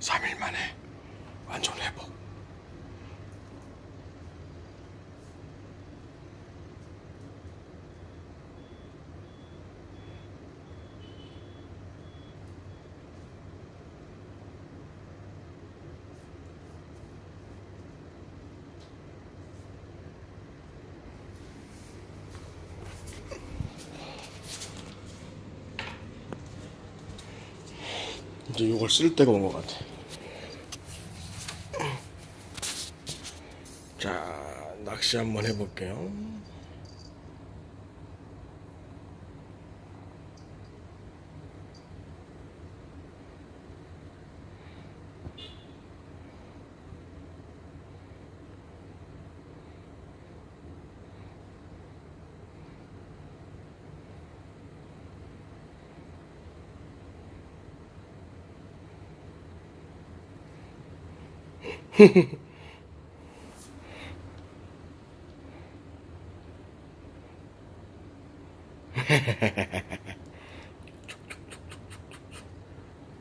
3일 만에 완전 회복. 이제 이걸 쓸 때가 온 것 같아. 자, 낚시 한번 해볼게요.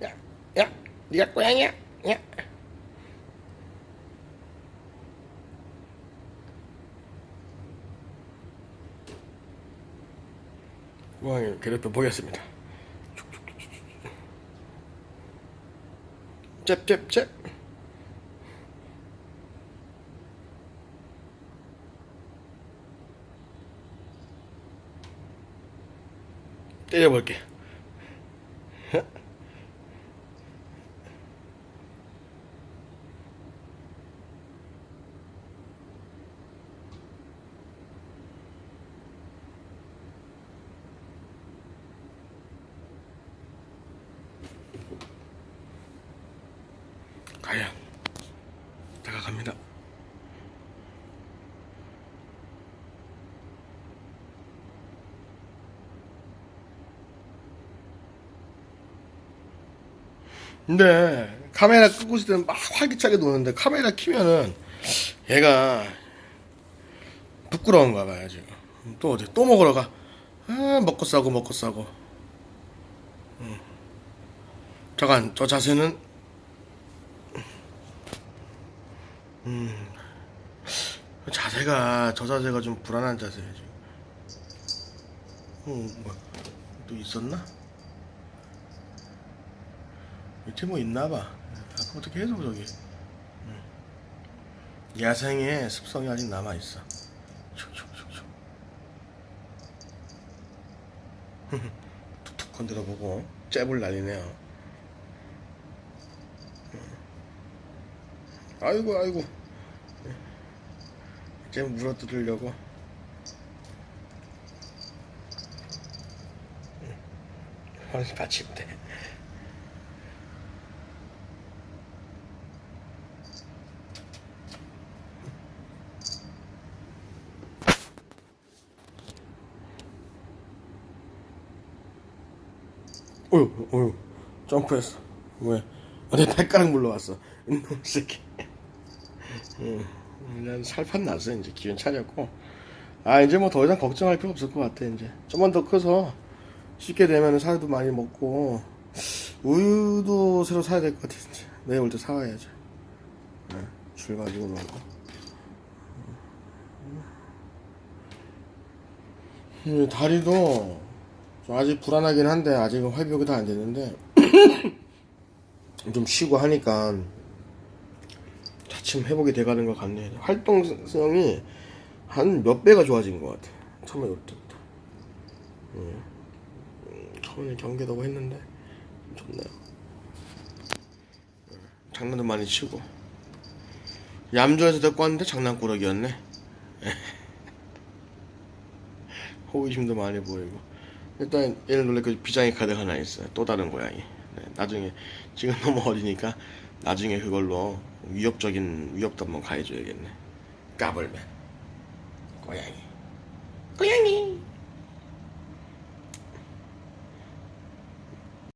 야, 야, 네가 고양이야? 야. 고양이를 괴롭혀 보겠습니다. 잽잽잽. 때려볼게. 과연 다가갑니다. 근데 카메라 끄고 있을 때는 막 활기차게 노는데 카메라 키면은 얘가 부끄러운가 봐요 지금 또 어디 또 먹으러 가 아, 먹고 싸고 먹고 싸고 음. 잠깐 저 자세는 음 자세가 저 자세가 좀 불안한 자세예요 지금 음, 뭐, 또 있었나? 밑에 뭐 있나봐. 아까부터 계속 저기. 음. 야생의 습성이 아직 남아 있어. 촉촉촉촉. 툭툭 건드려 보고 잽을 날리네요. 음. 아이고, 아이고. 잽 물어뜯으려고. 허리 받침대. 어휴, 어휴, 점프했어. 왜? 어, 내 발가락 물러왔어. 이놈 새끼. 응, 난 살판 났어, 이제. 기운 차렸고. 아, 이제 뭐 더 이상 걱정할 필요 없을 것 같아, 이제. 좀만 더 커서 쉽게 되면 살도 많이 먹고, 우유도 새로 사야 될 것 같아, 이제. 내일 올 때 사와야죠. 네, 줄 가지고 놀고. 음, 다리도 좀 아직 불안하긴 한데 아직은 회복이 다 안 됐는데 좀 쉬고 하니까 차츰 회복이 돼가는 것 같네. 활동성이 한 몇 배가 좋아진 것 같아. 처음에 올 때부터. 음, 음, 처음에 경계도 하고 했는데 좋네요. 음, 장난도 많이 치고 얌전해서 데리고 왔는데 장난꾸러기였네. 호기심도 많이 보이고 일단 얘를 놀래켜 비장의 카드 하나 있어요 또 다른 고양이 네, 나중에 지금 너무 어리니까 나중에 그걸로 위협적인 위협도 한번 가해줘야겠네. 까불맨 고양이. 고양이